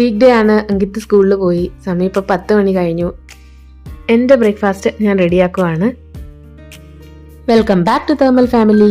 Week day ആണ് അങ്കിത്ത് സ്കൂളിൽ പോയി. സമയം ഇപ്പോൾ പത്ത് മണി കഴിഞ്ഞു. എന്റെ ബ്രേക്ക്ഫാസ്റ്റ് ഞാൻ റെഡിയാക്കുവാണ് welcome back to thermal family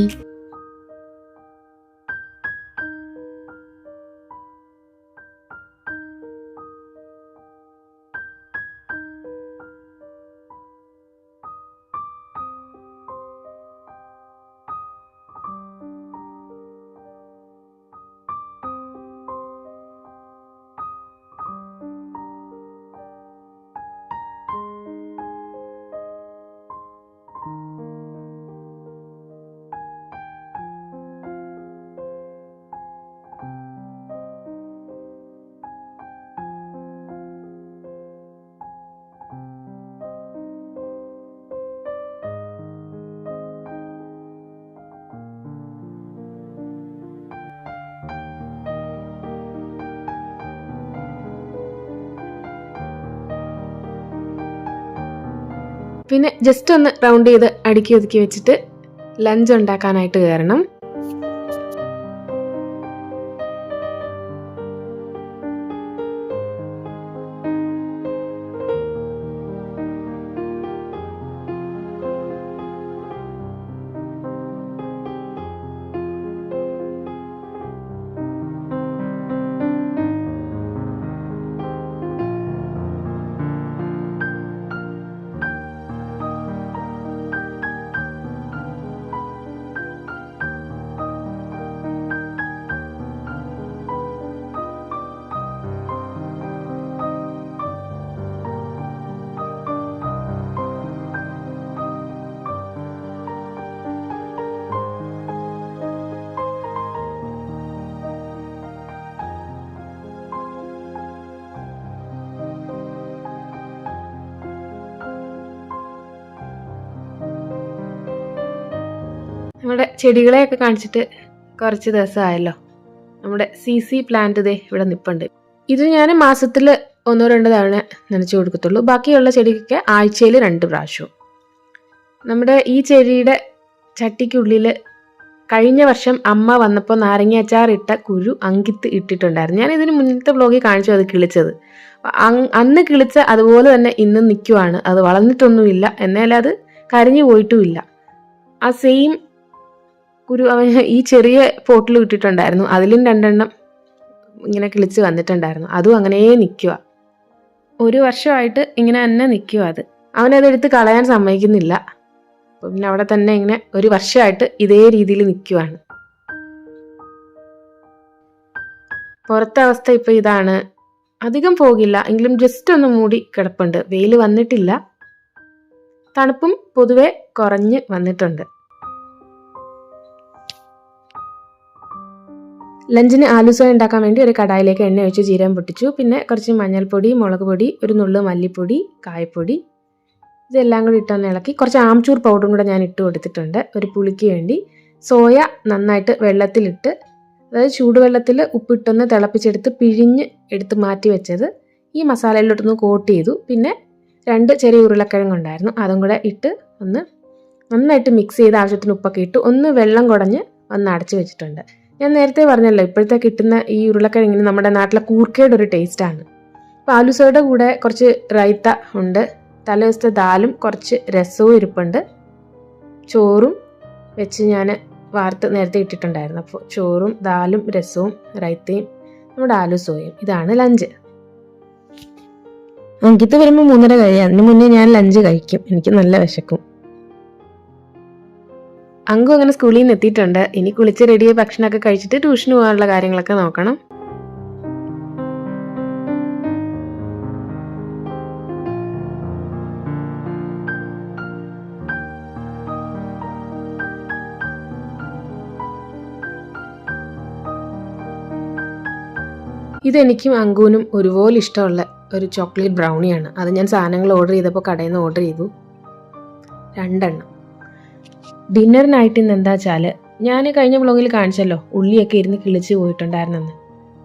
പിന്നെ ജസ്റ്റ് ഒന്ന് റൗണ്ട് ചെയ്ത് അടുക്കി ഒതുക്കി വെച്ചിട്ട് ലഞ്ച് ഉണ്ടാക്കാനായിട്ട് കയറണം നമ്മുടെ ചെടികളെയൊക്കെ കാണിച്ചിട്ട് കുറച്ച് ദിവസമായല്ലോ. നമ്മുടെ സി സി പ്ലാന്റ് ഇതേ ഇവിടെ നിപ്പുണ്ട്. ഇത് ഞാൻ മാസത്തിൽ ഒന്നോ രണ്ടോ തവണ നനച്ചു കൊടുക്കത്തുള്ളൂ. ബാക്കിയുള്ള ചെടിക്കൊക്കെ ആഴ്ചയിൽ രണ്ട് പ്രാവശ്യവും നമ്മുടെ ഈ ചെടിയുടെ ചട്ടിക്കുള്ളിൽ കഴിഞ്ഞ വർഷം അമ്മ വന്നപ്പോൾ നാരങ്ങ അച്ചാർ ഇട്ട കുരു അങ്കിത്ത് ഇട്ടിട്ടുണ്ടായിരുന്നു. ഞാൻ ഇതിന് മുന്നത്തെ വ്ലോഗിൽ കാണിച്ചു അത് കിളിച്ചത്. അന്ന് കിളിച്ച അതുപോലെ തന്നെ ഇന്നും നിൽക്കുവാണ്. അത് വളർന്നിട്ടൊന്നുമില്ല. എന്നാലും അത് കരിഞ്ഞു പോയിട്ടുമില്ല. ആ സെയിം കുരു അവൻ ഈ ചെറിയ പോട്ടിൽ ഇട്ടിട്ടുണ്ടായിരുന്നു. അതിലും രണ്ടെണ്ണം ഇങ്ങനെ കിളിച്ച് വന്നിട്ടുണ്ടായിരുന്നു. അതും അങ്ങനെ നിൽക്കുക ഒരു വർഷമായിട്ട് ഇങ്ങനെ തന്നെ നിൽക്കുക അത്. അവനതെടുത്ത് കളയാൻ സമ്മതിക്കുന്നില്ല. പിന്നെ അവിടെ തന്നെ ഇങ്ങനെ ഒരു വർഷമായിട്ട് ഇതേ രീതിയിൽ നിൽക്കുവാണ് പുറത്തെ അവസ്ഥ ഇപ്പം ഇതാണ്. അധികം പോകില്ല. എങ്കിലും ജസ്റ്റ് ഒന്ന് മൂടി കിടപ്പുണ്ട്. വെയിൽ വന്നിട്ടില്ല. തണുപ്പും പൊതുവെ കുറഞ്ഞ് വന്നിട്ടുണ്ട്. ലഞ്ചിന് ആലുസ ഉണ്ടാക്കാൻ വേണ്ടി ഒരു കടായിലേക്ക് എണ്ണ ഒഴിച്ച് ജീരകം പൊട്ടിച്ചു. പിന്നെ കുറച്ച് മഞ്ഞൾപ്പൊടി മുളക് പൊടി ഒരു നുള്ളു മല്ലിപ്പൊടി കായപ്പൊടി ഇതെല്ലാം കൂടി ഇട്ടൊന്ന് ഇളക്കി കുറച്ച് ആംചൂർ പൗഡറും കൂടെ ഞാൻ ഇട്ട് കൊടുത്തിട്ടുണ്ട്. ഒരു പുളിക്ക് വേണ്ടി സോയ നന്നായിട്ട് വെള്ളത്തിലിട്ട് അതായത് ചൂടുവെള്ളത്തിൽ ഉപ്പിട്ടൊന്ന് തിളപ്പിച്ചെടുത്ത് പിഴിഞ്ഞ് എടുത്ത് മാറ്റി വെച്ചത് ഈ മസാലയിലോട്ടൊന്ന് കോട്ട് ചെയ്തു. പിന്നെ രണ്ട് ചെറിയ ഉരുളക്കിഴങ്ങുണ്ടായിരുന്നു അതും കൂടെ ഇട്ട് ഒന്ന് നന്നായിട്ട് മിക്സ് ചെയ്ത് ആവശ്യത്തിന് ഉപ്പൊക്കെ ഇട്ട്. ഒന്ന് വെള്ളം കുടഞ്ഞ് ഒന്ന് അടച്ചു വെച്ചിട്ടുണ്ട്. ഞാൻ നേരത്തെ പറഞ്ഞല്ലോ ഇപ്പോഴത്തെ കിട്ടുന്ന ഈ ഉരുളക്കിഴങ്ങിന് നമ്മുടെ നാട്ടിലെ കൂർക്കയുടെ ഒരു ടേസ്റ്റാണ് അപ്പോൾ ആലുസയുടെ കൂടെ കുറച്ച് റൈത്ത ഉണ്ട് തലേദിവസത്തെ ദാലും കുറച്ച് രസവും ഇരിപ്പുണ്ട്. ചോറും വെച്ച് ഞാൻ വാർത്ത് നേരത്തെ ഇട്ടിട്ടുണ്ടായിരുന്നു. അപ്പോൾ ചോറും ദാലും രസവും റൈത്തയും നമ്മുടെ ആലുസോയും. ഇതാണ് ലഞ്ച് അങ്കിത്ത് വരുമ്പോൾ മൂന്നര കഴിയാം. അതിന് മുന്നേ ഞാൻ ലഞ്ച് കഴിക്കും. എനിക്ക് നല്ല വിശക്കും. അങ്കു അങ്ങനെ സ്കൂളിൽ നിന്ന് എത്തിയിട്ടുണ്ട്. ഇനി കുളിച്ച് റെഡിയായി ഭക്ഷണമൊക്കെ കഴിച്ചിട്ട് ട്യൂഷന് പോകാനുള്ള കാര്യങ്ങളൊക്കെ നോക്കണം. ഇതെനിക്കും അങ്കുവിനും ഒരുപോലെ ഇഷ്ടമുള്ള ഒരു ചോക്ലേറ്റ് ബ്രൗണിയാണ് അത് ഞാൻ സാധനങ്ങൾ ഓർഡർ ചെയ്തപ്പോൾ കടയിൽ നിന്ന് ഓർഡർ ചെയ്തു. രണ്ടെണ്ണം. ഡിന്നറിനായിട്ട് ഇന്ന് എന്താ വെച്ചാൽ ഞാൻ കഴിഞ്ഞ വ്ളോഗിൽ കാണിച്ചല്ലോ ഉള്ളിയൊക്കെ ഇരുന്ന് കിളിച്ച് പോയിട്ടുണ്ടായിരുന്നെന്ന്.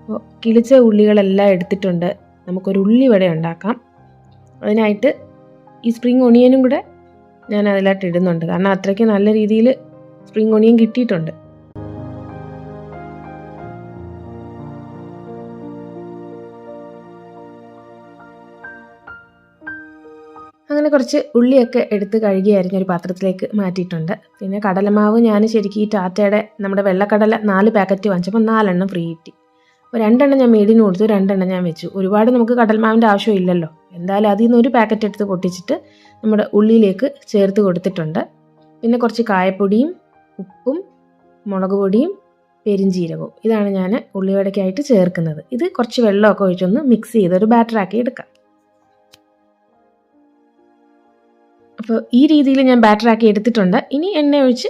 അപ്പോൾ കിളിച്ച ഉള്ളികളെല്ലാം എടുത്തിട്ടുണ്ട്. നമുക്കൊരു ഉള്ളി വട ഉണ്ടാക്കാം. അതിനായിട്ട് ഈ സ്പ്രിങ് ഒണിയനും കൂടെ ഞാൻ അതിലായിട്ട് ഇടുന്നുണ്ട്. കാരണം അത്രയ്ക്ക് നല്ല രീതിയിൽ സ്പ്രിങ് ഒണിയൻ കിട്ടിയിട്ടുണ്ട്. അങ്ങനെ കുറച്ച് ഉള്ളിയൊക്കെ എടുത്ത് കഴുകിയായിരുന്നു ഒരു പാത്രത്തിലേക്ക് മാറ്റിയിട്ടുണ്ട്. പിന്നെ കടലമാവ് ഞാൻ ശരിക്കും ഈ ടാറ്റയുടെ നമ്മുടെ വെള്ളക്കടല നാല് പാക്കറ്റ് വാങ്ങിച്ചപ്പോൾ നാലെണ്ണം ഫ്രീ കിട്ടി. അപ്പോൾ രണ്ടെണ്ണം ഞാൻ മേടിന് കൊടുത്തു രണ്ടെണ്ണം ഞാൻ വെച്ചു. ഒരുപാട് നമുക്ക് കടൽമാവിന്റെ ആവശ്യമില്ലല്ലോ എന്തായാലും അതിൽ നിന്ന് ഒരു പാക്കറ്റ് എടുത്ത് പൊട്ടിച്ചിട്ട് നമ്മുടെ ഉള്ളിയിലേക്ക് ചേർത്ത് കൊടുത്തിട്ടുണ്ട്. പിന്നെ കുറച്ച് കായപ്പൊടിയും ഉപ്പും മുളക് പൊടിയും പെരിഞ്ചീരകവും. ഇതാണ് ഞാൻ ഉള്ളിവടയ്ക്കായിട്ട് ചേർക്കുന്നത്. ഇത് കുറച്ച് വെള്ളമൊക്കെ ഒഴിച്ചൊന്ന് മിക്സ് ചെയ്ത് ഒരു ബാറ്ററാക്കി എടുക്കാം. അപ്പോൾ ഈ രീതിയിൽ ഞാൻ ബാറ്ററാക്കി എടുത്തിട്ടുണ്ട്. ഇനി എണ്ണ ഒഴിച്ച്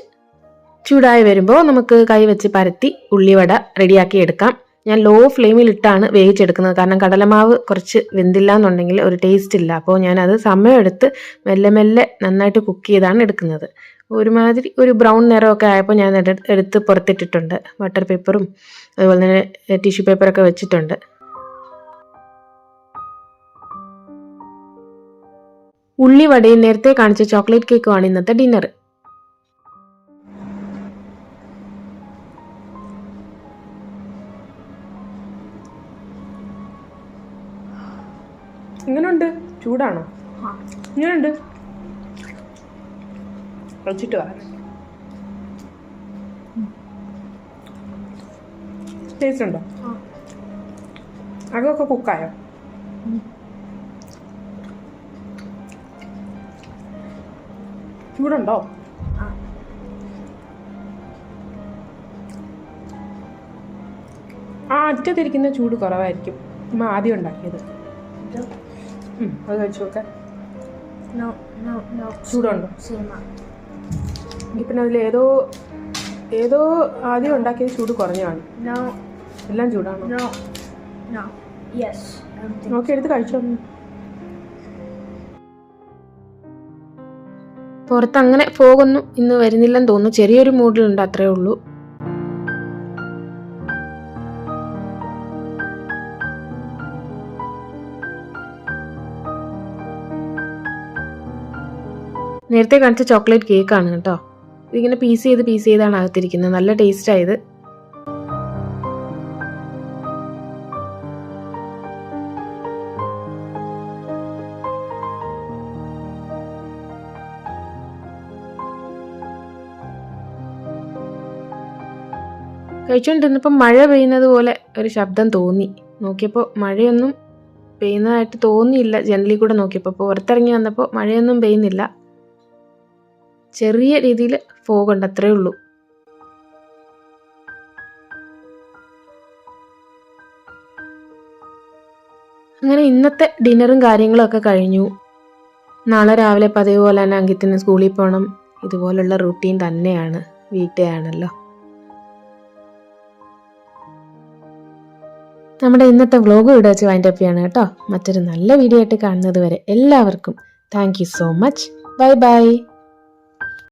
ചൂടായി വരുമ്പോൾ നമുക്ക് കൈ വെച്ച് പരത്തി ഉള്ളിവട റെഡിയാക്കി എടുക്കാം. ഞാൻ ലോ ഫ്ലെയിമിൽ ഇട്ടാണ് വേവിച്ചെടുക്കുന്നത്. കാരണം കടലമാവ് കുറച്ച് വെന്തില്ല എന്നുണ്ടെങ്കിൽ ഒരു ടേസ്റ്റ് ഇല്ല. അപ്പോൾ ഞാനത് സമയമെടുത്ത് മെല്ലെ മെല്ലെ നന്നായിട്ട് കുക്ക് ചെയ്താണ് എടുക്കുന്നത്. ഒരുമാതിരി ഒരു ബ്രൗൺ നിറമൊക്കെ ആയപ്പോൾ ഞാൻ എടുത്ത് പുറത്തിട്ടിട്ടുണ്ട്. ബട്ടർ പേപ്പറും അതുപോലെ തന്നെ ടിഷ്യൂ പേപ്പറൊക്കെ വെച്ചിട്ടുണ്ട്. ഉള്ളി വടയും നേരത്തെ കാണിച്ച ചോക്ലേറ്റ് കേക്കുമാണ് ഇന്നത്തെ ഡിന്നർ ഇങ്ങനുണ്ട്. ചൂടാണോ? ഇങ്ങനുണ്ട്. വെച്ചിട്ട് വാ. ടേസ്റ്റ് ഉണ്ടോ? അതൊക്കെ കുക്കായോ ചൂടുണ്ടോ? ആ. അറ്റത്തിരിക്കുന്ന ചൂട് കുറവായിരിക്കും. അമ്മ ആദ്യം ഉണ്ടാക്കിയത്. അത് കഴിച്ചു നോക്കാം. No, no, no. ചൂടുണ്ടോ? പിന്നെ അതിൽ ഏതോ ഏതോ ആദ്യം ഉണ്ടാക്കിയത് ചൂട് കുറഞ്ഞാണ് എല്ലാം ചൂടാണ്. നോക്കി എടുത്ത് കഴിച്ചോ. പുറത്ത് അങ്ങനെ പോകുന്നു ഇന്ന് വരുന്നില്ലെന്ന് തോന്നുന്നു. ചെറിയൊരു മൂഡിലുണ്ട് അത്രേ ഉള്ളൂ. നേരത്തെ കാണിച്ച ചോക്ലേറ്റ് കേക്കാണ് കേട്ടോ. ഇതിങ്ങനെ പീസ് ചെയ്ത് പീസ് ചെയ്താണ് അകത്തിരിക്കുന്നത്. നല്ല ടേസ്റ്റ് കഴിച്ചുകൊണ്ടിരുന്നപ്പോൾ മഴ പെയ്യുന്നത് പോലെ ഒരു ശബ്ദം തോന്നി. നോക്കിയപ്പോൾ മഴയൊന്നും പെയ്യുന്നതായിട്ട് തോന്നിയില്ല. ജനലിൽ കൂടെ നോക്കിയപ്പോൾ പുറത്തിറങ്ങി വന്നപ്പോൾ മഴയൊന്നും പെയ്യുന്നില്ല. ചെറിയ രീതിയിൽ ഫോഗുണ്ട് അത്രേ ഉള്ളൂ. അങ്ങനെ ഇന്നത്തെ ഡിന്നറും കാര്യങ്ങളും ഒക്കെ കഴിഞ്ഞു. നാളെ രാവിലെ പതിവ് പോലെ തന്നെ അങ്കിത്തിന് സ്കൂളിൽ പോകണം ഇതുപോലുള്ള റൂട്ടീൻ തന്നെയാണ്. വീട്ടിലാണല്ലോ. നമ്മുടെ ഇന്നത്തെ വ്ലോഗ് ഇവിടെ വെച്ച് വൈൻഡ് അപ്പ് ചെയ്യാണ് കേട്ടോ. മറ്റൊരു നല്ല വീഡിയോ ആയിട്ട് കാണുന്നത് വരെ എല്ലാവർക്കും thank so much bye bye